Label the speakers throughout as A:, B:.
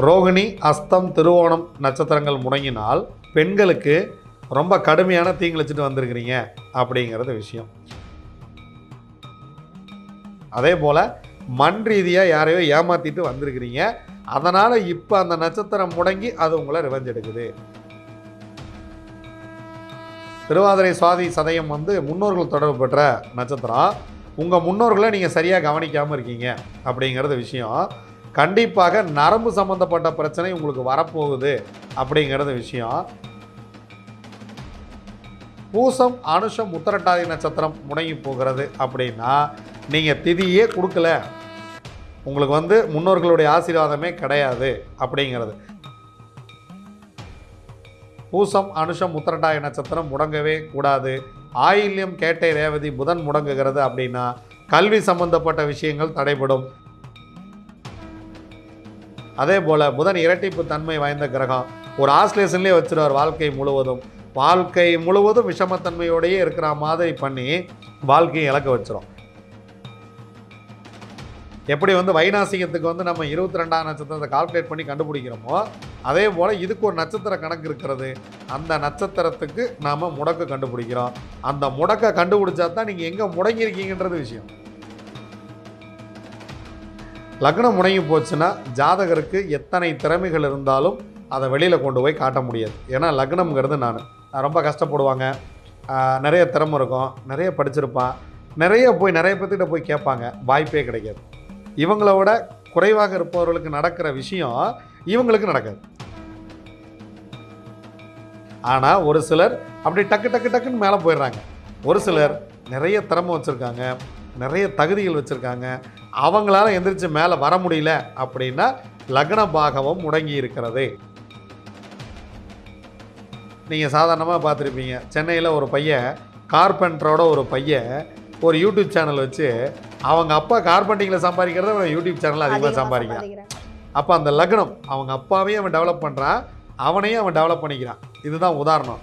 A: ரோகிணி அஸ்தம் திருவோணம் நட்சத்திரங்கள் முடங்கினால் பெண்களுக்கு ரொம்ப கடுமையான தீங்கிழிச்சிட்டு வந்திருக்கிறீங்க அப்படிங்கிறது விஷயம். அதே போல் மண் ரீதியாக யாரையோ ஏமாற்றிட்டு வந்திருக்கிறீங்க. அதனால் இப்போ அந்த நட்சத்திரம் முடங்கி அது உங்களை ரிவெஞ்ச் எடுக்குது. திருவாதிரை சுவாதி சதயம் வந்து முன்னோர்கள் தொடர்பு பெற்ற நட்சத்திரம். உங்கள் முன்னோர்களை நீங்கள் சரியாக கவனிக்காமல் இருக்கீங்க அப்படிங்கிறது விஷயம். கண்டிப்பாக நரம்பு சம்மந்தப்பட்ட பிரச்சனை உங்களுக்கு வரப்போகுது அப்படிங்கிறது விஷயம். பூசம் அனுஷம் உத்தரட்டாதி நட்சத்திரம் முடங்கி போகிறது அப்படின்னா நீங்கள் திதியே கொடுக்கல. உங்களுக்கு வந்து முன்னோர்களுடைய ஆசீர்வாதமே கிடையாது அப்படிங்கிறது. பூசம் அனுஷம் உத்தரட்டாய நட்சத்திரம் முடங்கவே கூடாது. ஆயில்யம் கேட்டை ரேவதி புதன் முடங்குகிறது அப்படின்னா கல்வி சம்பந்தப்பட்ட விஷயங்கள் தடைபடும். அதே போல் புதன் இரட்டிப்பு தன்மை வாய்ந்த கிரகம். ஒரு ஆஸ்லேஷன்லேயே வச்சுருவார் வாழ்க்கை முழுவதும். வாழ்க்கை முழுவதும் விஷமத்தன்மையோடையே இருக்கிற மாதிரி பண்ணி வாழ்க்கையை இழக்க வச்சிரும். எப்படி வந்து வைநாசிகத்துக்கு வந்து நம்ம இருபத்தி ரெண்டாம் நட்சத்திரத்தை கால்குலேட் பண்ணி கண்டுபிடிக்கிறோமோ அதே போல் இதுக்கு ஒரு நட்சத்திர கணக்கு இருக்கிறது. அந்த நட்சத்திரத்துக்கு நாம் முடக்க கண்டுபிடிக்கிறோம். அந்த முடக்கை கண்டுபிடிச்சா தான் நீங்கள் எங்கே முடங்கியிருக்கீங்கன்றது விஷயம். லக்னம் முடங்கி போச்சுன்னா ஜாதகருக்கு எத்தனை திறமைகள் இருந்தாலும் அதை வெளியில் கொண்டு போய் காட்ட முடியாது. ஏன்னா லக்னம்ங்கிறது நான் ரொம்ப கஷ்டப்படுவாங்க. நிறைய திறமை இருக்கும் நிறைய படிச்சிருப்பான். நிறைய போய் நிறைய பேர்த்திட்ட போய் கேட்பாங்க. வாய்ப்பே கிடைக்காது. இவங்கள விட குறைவாக இருப்பவர்களுக்கு நடக்கிற விஷயம் இவங்களுக்கு நடக்காது. ஆனால் ஒரு சிலர் அப்படி டக்கு டக்கு டக்குன்னு மேலே போயிடுறாங்க. ஒரு சிலர் நிறைய திறமை வச்சுருக்காங்க. நிறைய தகுதிகள் வச்சுருக்காங்க. அவங்களால எந்திரிச்சு மேலே வர முடியல அப்படின்னா லக்ன பாகவம் முடங்கி இருக்கிறது. நீங்கள் சாதாரணமாக பார்த்துருப்பீங்க. சென்னையில் ஒரு பையன் கார்பெண்டரோட ஒரு பையன் ஒரு யூடியூப் சேனல் வச்சு அவங்க அப்பா கார்பெண்டிங்கில் சம்பாதிக்கிறத அவன் யூடியூப் சேனலில் அதிகமாக
B: அதிகமா
A: சம்பாதிக்கிறான். அப்போ அந்த லக்னம் அவங்க அப்பாவையும் அவன் டெவலப் பண்ணுறான் அவனையும் அவன் டெவலப் பண்ணிக்கிறான். இதுதான் உதாரணம்.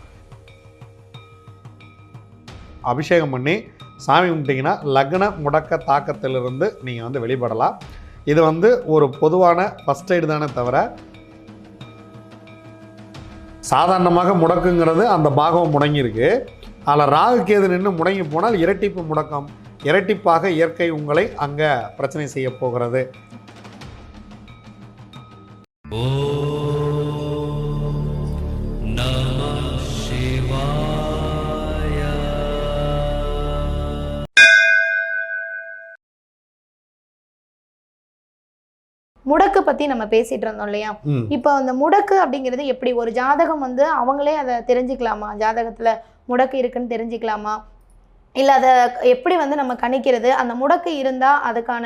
A: அபிஷேகம் பண்ணி சாமி கும்பிட்டிங்கன்னா லக்ன முடக்க தாக்கத்திலிருந்து நீங்கள் வந்து வெளிப்படலாம். இது வந்து ஒரு பொதுவான ஃபஸ்ட் எய்டு தானே தவிர சாதாரணமாக முடக்குங்கிறது அந்த பாகம் முடங்கியிருக்கு. அதில் ராகு கேது நின்று முடங்கி போனால் இரட்டிப்பு முடக்கம். இரட்டிப்பாக இயற்கை உங்களை அங்கே பிரச்சனை செய்ய போகிறது.
B: முடக்கு பத்தி நம்ம பேசிட்டு இருந்தோம் இல்லையா? இப்போ அந்த முடக்கு அப்படிங்கிறது எப்படி? ஒரு ஜாதகம் வந்து அவங்களே அதை தெரிஞ்சுக்கலாமா? ஜாதகத்துல முடக்கு இருக்குன்னு தெரிஞ்சுக்கலாமா? இல்ல அதை எப்படி வந்து நம்ம கணிக்கிறது? அந்த முடக்கு இருந்தா அதுக்கான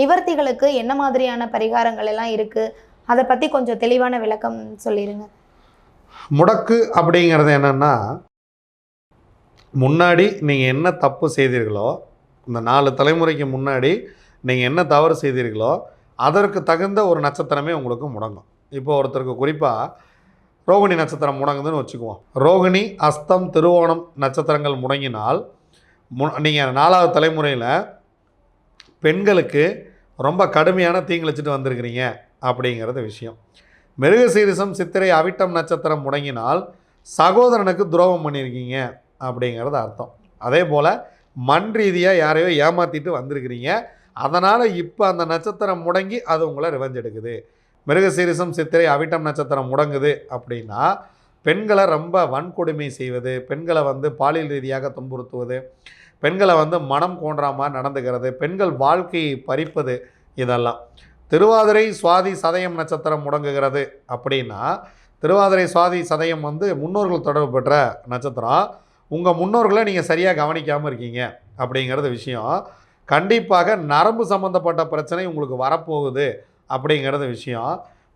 B: நிவர்த்திகளுக்கு என்ன மாதிரியான பரிகாரங்கள் எல்லாம் இருக்கு? அதை பத்தி கொஞ்சம் தெளிவான விளக்கம் சொல்லிருங்க.
A: முடக்கு அப்படிங்கிறது என்னென்னா முன்னாடி நீங்கள் என்ன தப்பு செய்தீர்களோ இந்த நாலு தலைமுறைக்கு முன்னாடி நீங்கள் என்ன தவறு செய்தீர்களோ அதற்கு தகுந்த ஒரு நட்சத்திரமே உங்களுக்கு முடங்கும். இப்போ ஒருத்தருக்கு குறிப்பாக ரோகிணி நட்சத்திரம் முடங்குதுன்னு வச்சுக்குவோம். ரோகிணி அஸ்தம் திருவோணம் நட்சத்திரங்கள் முடங்கினால் மு நீங்கள் நாலாவது தலைமுறையில் பெண்களுக்கு ரொம்ப கடுமையான தீங்கிழிச்சிட்டு வந்திருக்கிறீங்க அப்படிங்கிறது விஷயம். மிருகசீரிசம் சித்திரை அவிட்டம் நட்சத்திரம் முடங்கினால் சகோதரனுக்கு துரோகம் பண்ணியிருக்கீங்க அப்படிங்கிறது அர்த்தம். அதே போல் மண் ரீதியாக யாரையோ ஏமாற்றிட்டு வந்திருக்கிறீங்க. அதனால் இப்போ அந்த நட்சத்திரம் முடங்கி அது உங்களை ரிவெஞ்ச் எடுக்குது. மிருகசீரிசம் சித்திரை அவிட்டம் நட்சத்திரம் முடங்குது அப்படின்னா பெண்களை ரொம்ப வன்கொடுமை செய்வது பெண்களை வந்து பாலியல் ரீதியாக துன்புறுத்துவது பெண்களை வந்து மனம் கோன்றா மாதிரி நடந்துக்கிறது பெண்கள் வாழ்க்கையை பறிப்பது இதெல்லாம். திருவாதிரை சுவாதி சதயம் நட்சத்திரம் முடங்குகிறது அப்படின்னா திருவாதிரை சுவாதி சதயம் வந்து முன்னோர்கள் தொடர்பு பெற்ற நட்சத்திரம். உங்கள் முன்னோர்களை நீங்கள் சரியாக கவனிக்காமல் இருக்கீங்க அப்படிங்கிறது விஷயம். கண்டிப்பாக நரம்பு சம்மந்தப்பட்ட பிரச்சனை உங்களுக்கு வரப்போகுது அப்படிங்கிறது விஷயம்.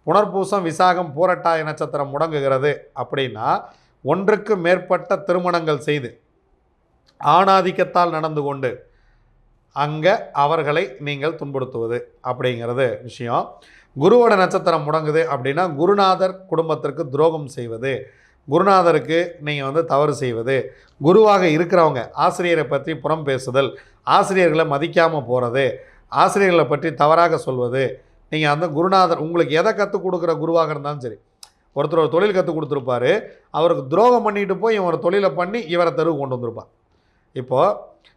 A: புனர்பூசம் விசாகம் பூரட்டாய நட்சத்திரம் முடங்குகிறது அப்படின்னா ஒன்றுக்கு மேற்பட்ட திருமணங்கள் செய்து ஆணாதிக்கத்தால் நடந்து கொண்டு அங்கே அவர்களை நீங்கள் துன்புறுத்துவது அப்படிங்கிறது விஷயம். குருவோட நட்சத்திரம் முடங்குது அப்படின்னா குருநாதர் குடும்பத்திற்கு துரோகம் செய்வது குருநாதருக்கு நீங்கள் வந்து தவறு செய்வது. குருவாக இருக்கிறவங்க ஆசிரியரை பற்றி புறம் பேசுதல் ஆசிரியர்களை மதிக்காமல் போகிறது ஆசிரியர்களை பற்றி தவறாக சொல்வது. நீங்கள் அந்த குருநாதர் உங்களுக்கு எதை கற்றுக் கொடுக்குற குருவாக இருந்தாலும் சரி. ஒருத்தர் ஒரு தொழில் கற்றுக் கொடுத்துருப்பாரு. அவருக்கு துரோகம் பண்ணிட்டு போய் இவன் ஒரு தொழிலை பண்ணி இவரை தெருவு கொண்டு வந்திருப்பான். இப்போது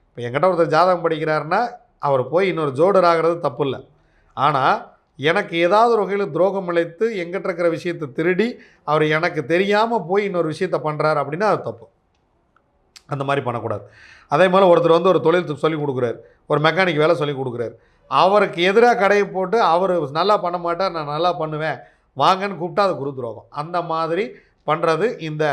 A: இப்போ என்கிட்ட ஒருத்தர் ஜாதகம் படிக்கிறாருன்னா அவர் போய் இன்னொரு ஜோடர் ஆகிறது தப்பு இல்லை. ஆனால் எனக்கு ஏதாவது ஒரு வகையில் துரோகம் இழைத்து எங்கிட்ட இருக்கிற விஷயத்தை திருடி அவர் எனக்கு தெரியாமல் போய் இன்னொரு விஷயத்த பண்ணுறாரு அப்படின்னா அது தப்பு. அந்த மாதிரி பண்ணக்கூடாது. அதே மாதிரி ஒருத்தர் வந்து ஒரு தொழில் சொல்லிக் கொடுக்குறாரு. ஒரு மெக்கானிக் வேலை சொல்லிக் கொடுக்குறாரு. அவருக்கு எதிராக கடையை போட்டு அவர் நல்லா பண்ண மாட்டார் நான் நல்லா பண்ணுவேன் வாங்கன்னு கூப்பிட்டா அது குரு துரோகம். அந்த மாதிரி பண்ணுறது இந்த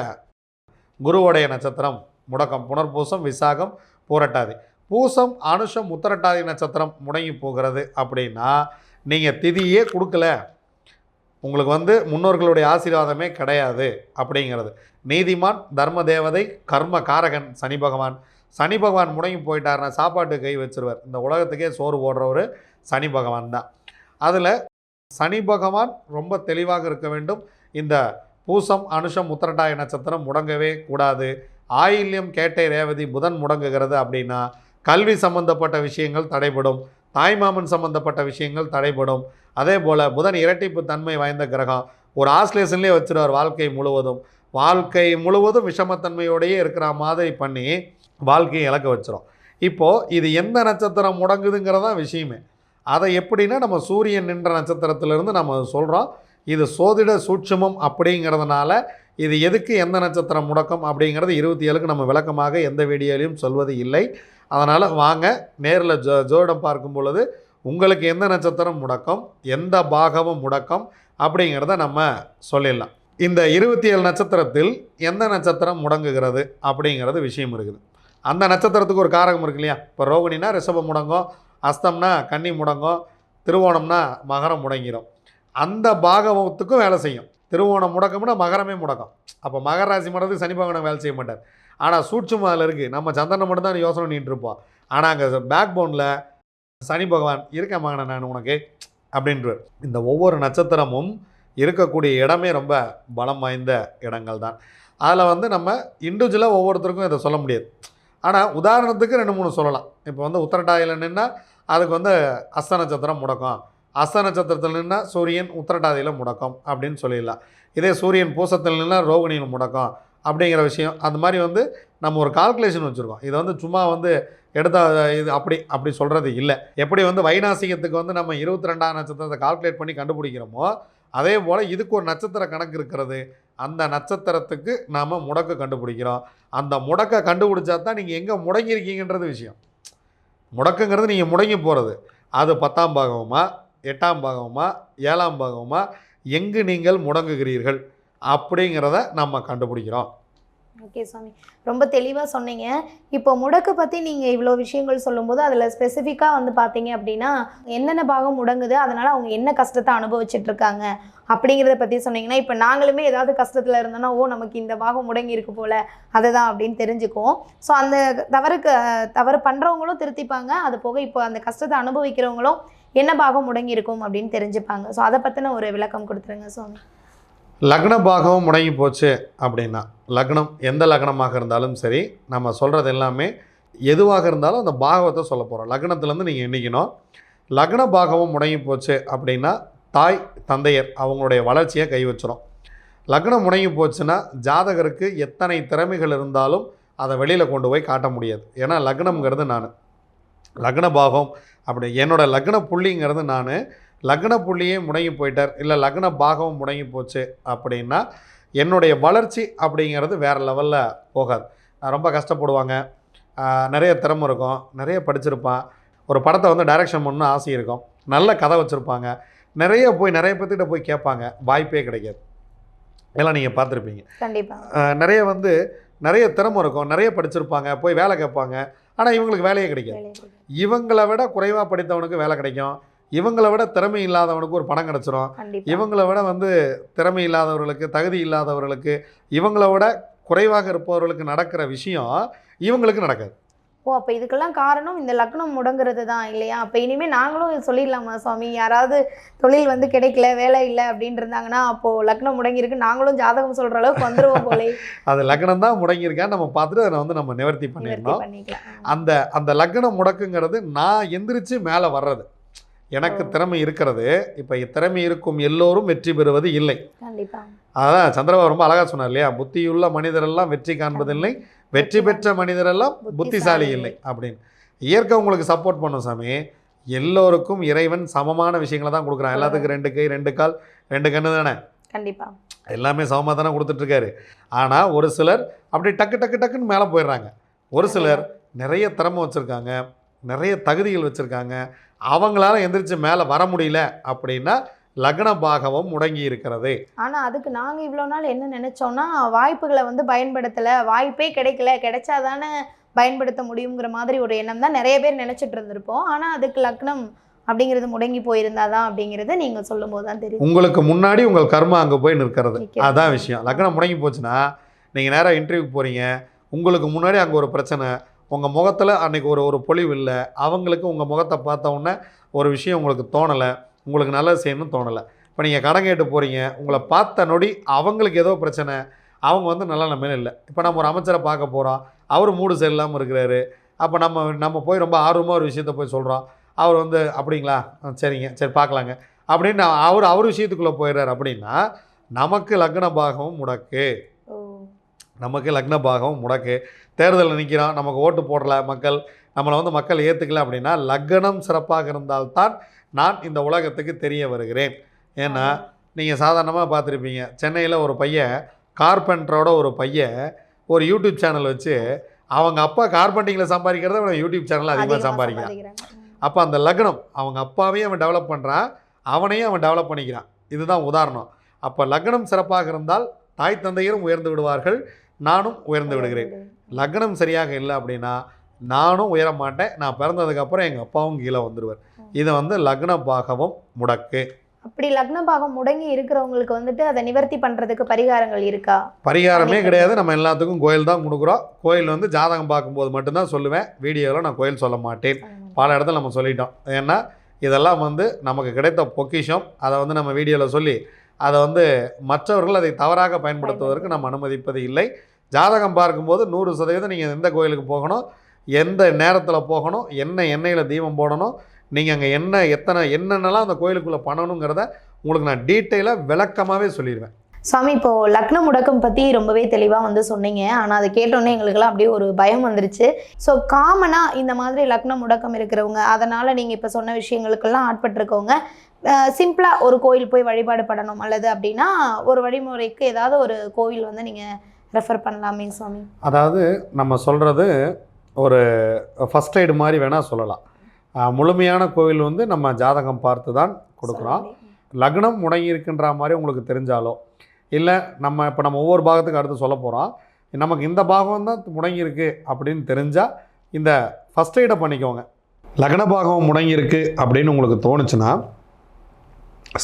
A: குருவுடைய நட்சத்திரம். முடக்கம் புனர்பூசம் விசாகம் பூரட்டாதி. பூசம் அனுஷம் உத்தரட்டாதி நட்சத்திரம் முடங்கி போகிறது அப்படின்னா நீங்கள் திதியே கொடுக்கல. உங்களுக்கு வந்து முன்னோர்களுடைய ஆசீர்வாதமே கிடையாது அப்படிங்கிறது. நீதிமான் தர்ம தேவதை கர்ம காரகன் சனி பகவான். சனி பகவான் முடங்கி போயிட்டாருன்னா சாப்பாட்டு கை வச்சிருவார். இந்த உலகத்துக்கே சோறு போடுறவர் சனி பகவான் தான். அதில் சனி பகவான் ரொம்ப தெளிவாக இருக்க வேண்டும். இந்த பூசம் அனுஷம் உத்திரட்டாய நட்சத்திரம் முடங்கவே கூடாது. ஆயில்யம் கேட்டை ரேவதி புதன் முடங்குகிறது அப்படின்னா கல்வி சம்பந்தப்பட்ட விஷயங்கள் தடைபடும். தாய்மாமன் சம்பந்தப்பட்ட விஷயங்கள் தடைபடும். அதே போல் புதன் இரட்டிப்பு தன்மை வாய்ந்த கிரகம். ஒரு ஆஸ்லேஷன்லேயே வச்சிருவார் வாழ்க்கை முழுவதும். வாழ்க்கை முழுவதும் விஷமத்தன்மையோடையே இருக்கிற மாதிரி பண்ணி வாழ்க்கையை இழக்க வச்சிரும். இப்போது இது எந்த நட்சத்திரம் முடங்குதுங்கிறதான் விஷயமே. அதை எப்படின்னா நம்ம சூரியன் நின்ற நட்சத்திரத்திலிருந்து நம்ம சொல்கிறோம் இது சோதிட சூட்சுமம் அப்படிங்கிறதுனால இது எதுக்கு எந்த நட்சத்திரம் முடக்கம் அப்படிங்கிறது இருபத்தி ஏழுக்கு நம்ம விளக்கமாக எந்த வீடியோலையும் சொல்வது இல்லை. அதனால் வாங்க நேரில் ஜோ ஜோடம் பார்க்கும் பொழுது உங்களுக்கு எந்த நட்சத்திரம் முடக்கம் எந்த பாகமும் முடக்கம் அப்படிங்கிறத நம்ம சொல்லிடலாம். இந்த இருபத்தி ஏழு நட்சத்திரத்தில் எந்த நட்சத்திரம் முடங்குகிறது அப்படிங்கிறது விஷயம் இருக்குது. அந்த நட்சத்திரத்துக்கு ஒரு காரகம் இருக்கு இல்லையா? இப்போ ரோகிணினா ரிஷபம் முடங்கும் அஸ்தம்னா கன்னி முடங்கும் திருவோணம்னா மகரம் முடங்கிடும் அந்த பாகவத்துக்கும் வேலை செய்யும். திருவோணம் முடக்கம்னா மகரமே முடக்கம். அப்போ மகர ராசி மடத்துக்கு சனி பகவான் வேலை செய்ய மாட்டார். ஆனால் சூட்சமாக அதில் இருக்குது நம்ம சந்திரனை மட்டும் தான் யோசனை பண்ணிட்டு இருப்போம் ஆனால் அங்கே பேக் போனில் சனி பகவான் இருக்கேன் மகனை நான் உனக்கு அப்படின்றார். இந்த ஒவ்வொரு நட்சத்திரமும் இருக்கக்கூடிய இடமே ரொம்ப பலம் வாய்ந்த இடங்கள் தான் அதில் வந்து நம்ம இண்டிவிஜுவலாக ஒவ்வொருத்தருக்கும் இதை சொல்ல முடியாது. ஆனால் உதாரணத்துக்கு ரெண்டு மூணு சொல்லலாம். இப்போ வந்து உத்தரட்டாதியில் நின்னால் அதுக்கு வந்து அஸ்த நட்சத்திரம் முடக்கம். அஸ்த நட்சத்திரத்தில் நின்னால் சூரியன் உத்தரட்டாதியில் முடக்கம் அப்படின்னு சொல்லிடலாம். இதே சூரியன் பூசத்தில் நின்னால் ரோகிணியில் முடக்கம். அப்படிங்கிற விஷயம். அந்த மாதிரி வந்து நம்ம ஒரு கால்குலேஷன் வச்சுருக்கோம். இதை வந்து சும்மா வந்து எடுத்த இது அப்படி அப்படி சொல்கிறது இல்லை. எப்படி வந்து வைநாசிகத்துக்கு வந்து நம்ம இருபத்தி ரெண்டாம் நட்சத்திரத்தை கால்குலேட் பண்ணி கண்டுபிடிக்கிறோமோ அதே போல் இதுக்கு ஒரு நட்சத்திர கணக்கு இருக்கிறது. அந்த நட்சத்திரத்துக்கு நாம் முடக்க கண்டுபிடிக்கிறோம். அந்த முடக்கை கண்டுபிடிச்சா தான் நீங்கள் எங்கே முடங்கியிருக்கீங்கன்றது விஷயம். முடக்குங்கிறது நீங்கள் முடங்கி போகிறது அது பத்தாம் பாகமா எட்டாம் பாகமா ஏழாம் பாகமா எங்கு நீங்கள் முடங்குகிறீர்கள்? அப்படிங்கிறத நம்ம கண்டுபிடிக்கிறோம்.
B: ஓகே சாமி ரொம்ப தெளிவாக சொன்னீங்க. இப்போ முடக்கு பற்றி நீங்கள் இவ்வளோ விஷயங்கள் சொல்லும்போது அதில் ஸ்பெசிஃபிக்காக வந்து பார்த்தீங்க அப்படின்னா என்னென்ன பாகம் முடங்குது அதனால் அவங்க என்ன கஷ்டத்தை அனுபவிச்சுட்டு இருக்காங்க அப்படிங்கிறத பற்றி சொன்னீங்கன்னா இப்போ நாங்களுமே ஏதாவது கஷ்டத்தில் இருந்தோன்னா ஓ நமக்கு இந்த பாகம் முடங்கி இருக்கு அதை தான் அப்படின்னு தெரிஞ்சுக்குவோம். ஸோ அந்த தவறுக்கு தவறு பண்ணுறவங்களும் திருத்திப்பாங்க. அது போக இப்போ அந்த கஷ்டத்தை அனுபவிக்கிறவங்களும் என்ன பாகம் முடங்கி இருக்கும் அப்படின்னு தெரிஞ்சுப்பாங்க. ஸோ அதை பற்றின ஒரு விளக்கம் கொடுத்துருங்க சுவாமி.
A: லக்ன பாகவம் முடங்கி போச்சு அப்படின்னா லக்னம் எந்த லக்னமாக இருந்தாலும் சரி நம்ம சொல்கிறது எல்லாமே எதுவாக இருந்தாலும் அந்த பாகவத்தை சொல்ல போகிறோம் லக்னத்துலேருந்து நீங்கள் எண்ணிக்கணும். லக்ன பாகமும் முடங்கி போச்சு அப்படின்னா தாய் தந்தையர் அவங்களுடைய வளர்ச்சியை கை வச்சிரும். லக்னம் முடங்கி போச்சுன்னா ஜாதகருக்கு எத்தனை திறமைகள் இருந்தாலும் அதை வெளியில் கொண்டு போய் காட்ட முடியாது. ஏன்னா லக்னம்ங்கிறது நான். லக்ன பாகம் அப்படி என்னோடய லக்ன புள்ளிங்கிறது நான் லக்ன புள்ளியே முடங்கி போயிட்டார். இல்லை லக்ன பாகம் முடங்கி போச்சு அப்படின்னா என்னுடைய வளர்ச்சி அப்படிங்கிறது வேறு லெவலில் போகாது. நான் ரொம்ப கஷ்டப்படுவாங்க. நிறைய திறமை இருக்கும். நிறைய படிச்சிருப்பான். ஒரு படத்தை வந்து டைரக்ஷன் பண்ணணும்னு ஆசை இருக்கும். நல்ல கதை வச்சுருப்பாங்க. நிறைய போய் நிறைய பேர்த்திட்ட போய் கேட்பாங்க. வாய்ப்பே கிடைக்காது. எல்லாம் நீங்கள் பார்த்துருப்பீங்க.
B: கண்டிப்பாக
A: நிறைய வந்து நிறைய திறமை இருக்கும். நிறைய படிச்சிருப்பாங்க. போய் வேலை கேட்பாங்க. ஆனால் இவங்களுக்கு வேலையே கிடைக்காது. இவங்களை விட குறைவாக படித்தவனுக்கு வேலை கிடைக்கும். இவங்களை விட திறமை இல்லாதவனுக்கு ஒரு பணம் கிடச்சிரும். இவங்களை விட வந்து திறமை இல்லாதவர்களுக்கு தகுதி இல்லாதவர்களுக்கு இவங்களை விட குறைவாக இருப்பவர்களுக்கு நடக்கிற விஷயம் இவங்களுக்கு நடக்காது.
B: ஓ அப்போ இதுக்கெல்லாம் காரணம் இந்த லக்னம் முடங்குறது தான் இல்லையா? அப்போ இனிமேல் நாங்களும் சொல்லிடலாமா சுவாமி? யாராவது தொழில் வந்து கிடைக்கல வேலை இல்லை அப்படின்னு இருந்தாங்கன்னா அப்போது லக்னம் முடங்கியிருக்கு. நாங்களும் ஜாதகம் சொல்கிற அளவுக்கு வந்துருவோம் போலே.
A: அது லக்னம் தான் முடங்கியிருக்கான்னு நம்ம பார்த்துட்டு அதை வந்து நம்ம நிவர்த்தி பண்ணிடணும். அந்த அந்த லக்னம் முடக்குங்கிறது நான் எந்திரிச்சு மேலே வர்றது. எனக்கு. திறமை இருக்கிறது. இப்போ திறமை இருக்கும் எல்லோரும் வெற்றி பெறுவது இல்லை.
B: கண்டிப்பா.
A: அதான் சந்திரபாபு ரொம்ப அழகா சொன்னார் இல்லையா? புத்தியுள்ள மனிதரெல்லாம் வெற்றி காண்பதில்லை வெற்றி பெற்ற மனிதரெல்லாம் புத்திசாலி. இல்லை. அப்படின்னு. இயற்கை உங்களுக்கு சப்போர்ட் பண்ணும் சாமி. எல்லோருக்கும் இறைவன் சமமான விஷயங்களை தான் கொடுக்குறான். எல்லாத்துக்கும் ரெண்டு கை ரெண்டு கால் ரெண்டு கண்ணு தானே?
B: கண்டிப்பா.
A: எல்லாமே சமமாக தானே கொடுத்துட்ருக்காரு. ஆனால் ஒரு சிலர் அப்படி டக்கு டக்கு டக்குன்னு மேலே போயிடுறாங்க. ஒரு சிலர் நிறைய திறமை வச்சுருக்காங்க நிறைய தகுதிகள் வச்சுருக்காங்க. அவங்களால எந்திரிச்சு மேலே வர முடியல அப்படின்னா லக்ன பாகவம் முடங்கி இருக்கிறது.
B: ஆனா அதுக்கு நாங்க இவ்வளவு நாள் என்ன நினைச்சோம்னா வாய்ப்புகளை வந்து பயன்படுத்தல வாய்ப்பே கிடைக்கல கிடைச்சாதானே பயன்படுத்த முடியுங்கிற மாதிரி ஒரு எண்ணம் தான் நிறைய பேர் நினைச்சிட்டு இருந்திருப்போம். ஆனா அதுக்கு லக்னம் அப்படிங்கிறது முடங்கி போயிருந்தாதான் அப்படிங்கிறது நீங்க சொல்லும் போது தான் தெரியும்.
A: உங்களுக்கு முன்னாடி உங்கள் கர்மா அங்கே போய் நிற்கிறது. அதான் விஷயம். லக்னம் முடங்கி போச்சுன்னா நீங்கள் நேராக இன்டர்வியூக்கு போகிறீங்க உங்களுக்கு முன்னாடி அங்கே ஒரு பிரச்சனை. உங்கள் முகத்தில் அன்னைக்கு ஒரு ஒரு பொழிவு இல்லை. அவங்களுக்கு உங்கள் முகத்தை பார்த்த ஒரு விஷயம் உங்களுக்கு தோணலை. உங்களுக்கு நல்லது செய்யணும்னு தோணலை. இப்போ நீங்கள் கடன் கேட்டு போகிறீங்க உங்களை பார்த்த நொடி அவங்களுக்கு ஏதோ பிரச்சனை. அவங்க வந்து நல்ல நிலைமையில இல்லை. இப்போ நம்ம ஒரு அமைச்சரை பார்க்க போகிறோம் அவர் மூடு சரியில்லாமல் இருக்கிறாரு. அப்போ நம்ம நம்ம போய் ரொம்ப ஆர்வமாக ஒரு விஷயத்த போய் சொல்கிறோம் அவர் வந்து அப்படிங்களா? ஆ, சரிங்க. சரி பார்க்கலாங்க. அப்படின்னு அவர் அவர் விஷயத்துக்குள்ளே போயிடுறாரு அப்படின்னா நமக்கு லக்ன பாகம் முடக்கு. நமக்கு லக்ன பாகம் முடக்கு. தேர்தலில் நிற்கிறோம் நமக்கு ஓட்டு போடல மக்கள் நம்மளை வந்து மக்கள் ஏற்றுக்கல அப்படின்னா லக்னம் சிறப்பாக இருந்தால்தான் நான் இந்த உலகத்துக்கு தெரிய வருகிறேன். ஏன்னா நீங்கள் சாதாரணமாக பார்த்துருப்பீங்க. சென்னையில் ஒரு பையன் கார்பெண்டரோட ஒரு பையன் ஒரு யூடியூப் சேனல் வச்சு அவங்க அப்பா கார்பெண்டிங்கில் சம்பாதிக்கிறத அவன் யூடியூப் சேனலில் அதிகமாக
B: அதிகமா
A: சம்பாதிக்கிறான். அப்போ அந்த லக்னம் அவங்க அப்பாவையும் அவன் டெவலப் பண்ணுறான் அவனையும் அவன் டெவலப் பண்ணிக்கிறான். இதுதான் உதாரணம். அப்போ லக்னம் சிறப்பாக இருந்தால் தாய் தந்தையரும் உயர்ந்து விடுவார்கள் நானும் உயர்ந்து விடுகிறேன். லக்னம் சரியாக இல்லை அப்படின்னா நானும் உயர மாட்டேன் நான் பிறந்ததுக்கப்புறம் எங்கள் அப்பாவும் கீழே வந்துடுவார் இது வந்து லக்ன பாகவம் முடக்கு.
B: அப்படி லக்ன பாகம் முடங்கி இருக்கிறவங்களுக்கு வந்துட்டு அதை நிவர்த்தி பண்றதுக்கு பரிகாரங்கள் இருக்கா?
A: பரிகாரமே. கிடையாது. நம்ம எல்லாத்துக்கும் கோயில் தான் கொடுக்குறோம். கோயில் வந்து ஜாதகம் பார்க்கும்போது மட்டும்தான் சொல்லுவேன். வீடியோவில் நான் கோயில் சொல்ல மாட்டேன். பல இடத்துல நம்ம சொல்லிட்டோம். ஏன்னா இதெல்லாம் வந்து நமக்கு கிடைத்த பொக்கிஷம். அதை வந்து நம்ம வீடியோவில் சொல்லி அதை வந்து மற்றவர்கள் அதை தவறாக பயன்படுத்துவதற்கு நாம் அனுமதிப்பது இல்லை. ஜாதகம் பார்க்கும்போது நூறு சதவீதம் நீங்கள் எந்த கோயிலுக்கு போகணும் எந்த நேரத்தில் போகணும் என்ன எண்ணெயில் தீபம் போடணும் நீங்கள் அங்கே என்ன எத்தனை என்னென்னலாம் அந்த கோயிலுக்குள்ளே பண்ணணுங்கிறத உங்களுக்கு நான் டீட்டெயிலாக விளக்கமாகவே சொல்லிடுவேன்
B: சாமி இப்போ லக்ன முடக்கம் பத்தி ரொம்பவே தெளிவா வந்து சொன்னீங்க. ஆனா அதை கேட்டோன்னே எங்களுக்கெல்லாம் அப்படியே ஒரு பயம் வந்துருச்சு. ஸோ காமனா இந்த மாதிரி லக்ன முடக்கம் இருக்கிறவங்க அதனால நீங்க இப்ப சொன்ன விஷயங்களுக்கெல்லாம் ஆட்பட்டிருக்கவங்க சிம்பிளா ஒரு கோயில் போய் வழிபாடு பண்ணணும் அல்லது அப்படின்னா ஒரு வழிமுறைக்கு ஏதாவது ஒரு கோவில் வந்து நீங்க ரெஃபர் பண்ணலாமே சுவாமி.
A: அதாவது நம்ம சொல்கிறது ஒரு ஃபஸ்ட் எய்டு மாதிரி வேணால் சொல்லலாம். முழுமையான கோவில் வந்து நம்ம ஜாதகம் பார்த்து தான் கொடுக்குறோம் லக்னம் முடங்கி இருக்கின்ற மாதிரி உங்களுக்கு தெரிஞ்சாலோ இல்லை நம்ம இப்போ நம்ம ஒவ்வொரு பாகத்துக்கு அடுத்து சொல்ல போகிறோம் நமக்கு இந்த பாகம் தான் முடங்கி இருக்கு அப்படின்னு தெரிஞ்சால் இந்த ஃபஸ்ட் எய்டை பண்ணிக்கோங்க. லக்ன பாகம் முடங்கி இருக்கு அப்படின்னு உங்களுக்கு தோணுச்சுன்னா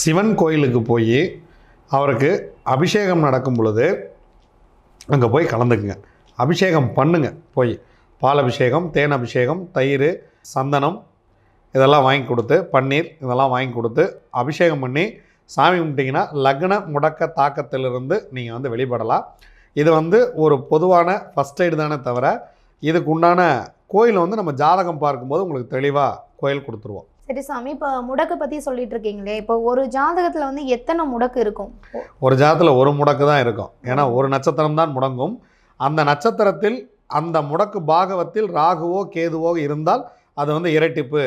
A: சிவன் கோயிலுக்கு போய் அவருக்கு அபிஷேகம் நடக்கும் பொழுது அங்கே போய் கலந்துக்குங்க. அபிஷேகம் பண்ணுங்க போய். பால் அபிஷேகம் தேன் அபிஷேகம் தயிர் சந்தனம் இதெல்லாம் வாங்கி கொடுத்து பன்னீர் இதெல்லாம் வாங்கி கொடுத்து அபிஷேகம் பண்ணி சாமி கும்பிட்டிங்கன்னா லக்ன முடக்க தாக்கத்திலிருந்து நீங்கள் வந்து வெளிப்படலாம். இது வந்து ஒரு பொதுவான ஃபஸ்ட் எய்டு தானே தவிர இதுக்கு உண்டான கோயில் வந்து நம்ம ஜாதகம் பார்க்கும்போது உங்களுக்கு தெளிவாக கோயில் கொடுத்துருவோம்.
B: சரி சாமி இப்போ முடக்கு பற்றி சொல்லிட்டு இருக்கீங்களே இப்போ ஒரு ஜாதகத்தில் வந்து எத்தனை முடக்கு இருக்கும்?
A: ஒரு ஜாதத்தில் ஒரு முடக்கு தான் இருக்கும். ஏன்னா ஒரு நட்சத்திரம் தான் முடங்கும். அந்த நட்சத்திரத்தில் அந்த முடக்கு பாகவத்தில் ராகுவோ கேதுவோ இருந்தால் அது வந்து இரட்டிப்பு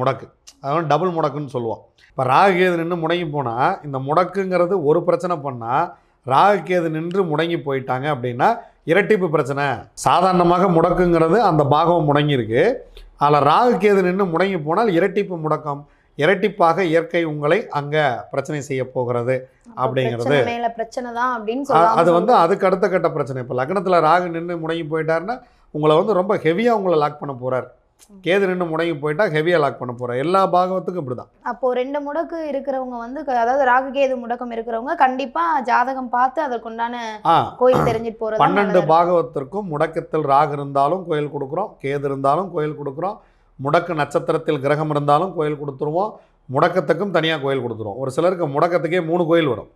A: முடக்கு. அது வந்து டபுள் முடக்குன்னு சொல்லுவோம். இப்போ ராகு கேது நின்று முடங்கி போனால் இந்த முடக்குங்கிறது ஒரு பிரச்சனை பண்ணால் ராகு கேது நின்று முடங்கி போயிட்டாங்க அப்படின்னா இரட்டிப்பு பிரச்சனை. சாதாரணமாக முடக்குங்கிறது அந்த பாகம் முடங்கியிருக்கு. அதில் ராகு கேது நின்று முடங்கி போனால் இரட்டிப்பு முடக்கம். இரட்டிப்பாக இயற்கை உங்களை அங்கே பிரச்சனை செய்ய போகிறது
B: அப்ப
A: அப்படிங்கிறது-
B: பிரச்சனை தான் அப்படின்னு
A: அது வந்து அதுக்கு அடுத்த கட்ட பிரச்சனை. இப்போ லக்னத்தில் ராகு நின்று முடங்கி போயிட்டாருன்னா உங்களை வந்து ரொம்ப ஹெவியாக உங்களை லாக் பண்ண போகிறார் கேது நின்று முடங்கி போயிட்டா ஹெவியாக லாக் பண்ண போகிறார் எல்லா பாகவத்துக்கும் இப்படி தான்
B: அப்போ ரெண்டு முடக்கு இருக்கிறவங்க வந்து அதாவது ராகு கேது முடக்கம் இருக்கிறவங்க கண்டிப்பா ஜாதகம் பார்த்து அதற்குண்டான கோயில் தெரிஞ்சுட்டு போறது
A: பன்னெண்டு பாகவத்திற்கும் முடக்கத்தில் ராகு இருந்தாலும் கோயில் கொடுக்குறோம் கேது இருந்தாலும் கோயில் கொடுக்குறோம் முடக்கு நட்சத்திரத்தில் கிரகம் இருந்தாலும் கோயில் கொடுத்துருவோம் முடக்கத்துக்கும் தனியாக கோயில் கொடுத்துருவோம். ஒரு சிலருக்கு முடக்கத்துக்கே மூணு கோயில் வரும்.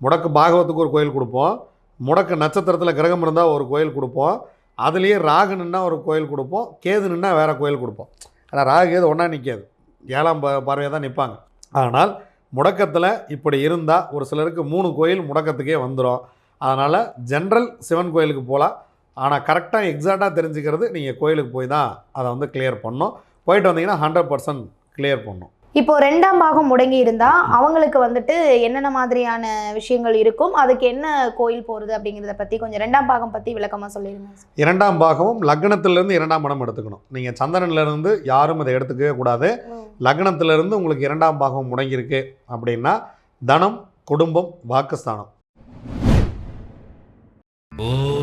A: முடக்கு பாகவத்துக்கு ஒரு கோயில் கொடுப்போம் முடக்கு நட்சத்திரத்தில் கிரகம் இருந்தால் ஒரு கோயில் கொடுப்போம் அதுலேயே ராகு நின்னா ஒரு கோயில் கொடுப்போம் கேது நின்னா வேறு கோயில் கொடுப்போம். ஆனால் ராகு கேது ஒன்றா நிற்காது ஏழாம் ப பார்வையாக தான் நிற்பாங்க ஆனால் முடக்கத்தில் இப்படி இருந்தால் ஒரு சிலருக்கு மூணு கோயில் முடக்கத்துக்கே வந்துடும் அதனால் ஜென்ரல் சிவன் கோயிலுக்கு போகலாம் ஆனால் கரெக்டாக எக்ஸாக்டாக தெரிஞ்சுக்கிறது நீங்கள் கோயிலுக்கு போய் தான் அதை வந்து கிளியர் பண்ணணும். போயிட்டு வந்தீங்கன்னா ஹண்ட்ரட் பர்சன்ட் கிளியர் பண்ணும்
B: இப்போ ரெண்டாம் பாகம் முடங்கி இருந்தா அவங்களுக்கு வந்துட்டு என்னென்ன மாதிரியான விஷயங்கள் இருக்கும்? அதுக்கு என்ன கோயில் போறது அப்படிங்கிறத பத்தி கொஞ்சம் ரெண்டாம் பாகம் பத்தி விளக்கமா சொல்லிடுங்க
A: இரண்டாம் பாகமும் லக்னத்திலிருந்து இரண்டாம் இடம் எடுத்துக்கணும். நீங்கள் சந்திரன்லேருந்து யாரும் இதை எடுத்துக்கவே கூடாது. லக்னத்திலிருந்து உங்களுக்கு இரண்டாம் பாகம் முடங்கியிருக்கு அப்படின்னா தனம் குடும்பம் வாக்குஸ்தானம்.
C: ஓம்